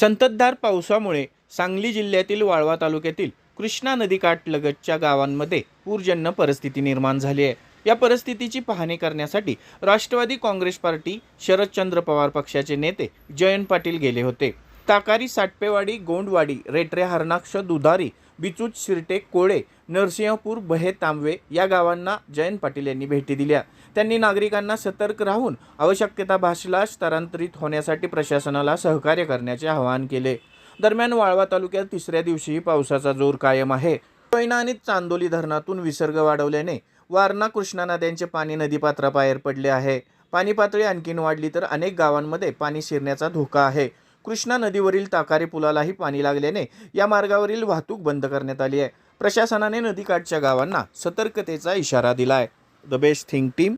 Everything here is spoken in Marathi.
संततधार पावसामुळे सांगली जिल्ह्यातील वाळवा तालुक्यातील कृष्णा नदीकाठलगतच्या गावांमध्ये पूरजन्य परिस्थिती निर्माण झाली आहे. या परिस्थितीची पाहणी करण्यासाठी राष्ट्रवादी काँग्रेस पार्टी शरदचंद्र पवार पक्षाचे नेते जयंत पाटील गेले होते. ताकारी साटपेवाडी गोंडवाडी रेटरे हरणाक्ष दुधारी बिचूत शिरटे कोळे नरसिंहपूर बहे तांबवे या गावांना जयंत पाटील यांनी भेटी दिल्या. त्यांनी नागरिकांना सतर्क राहून आवश्यकता भाषेला स्थलांतरित होण्यासाठी प्रशासनाला सहकार्य करण्याचे आवाहन केले. दरम्यान वाळवा तालुक्यात तिसऱ्या दिवशीही पावसाचा जोर कायम आहे. कोयना आणि चांदोली धरणातून विसर्ग वाढवल्याने वारणा कृष्णा नद्यांचे पाणी नदीपात्राबाहेर पडले आहे. पाणी पातळी आणखीन वाढली तर अनेक गावांमध्ये पाणी शिरण्याचा धोका आहे. कृष्णा नदीवरील ताकारे पुलालाही पाणी लागल्याने या मार्गावरील वाहतूक बंद करण्यात आली आहे. प्रशासनाने नदीकाठच्या गावांना सतर्कतेचा इशारा दिला आहे द बेस्ट थिंक टीम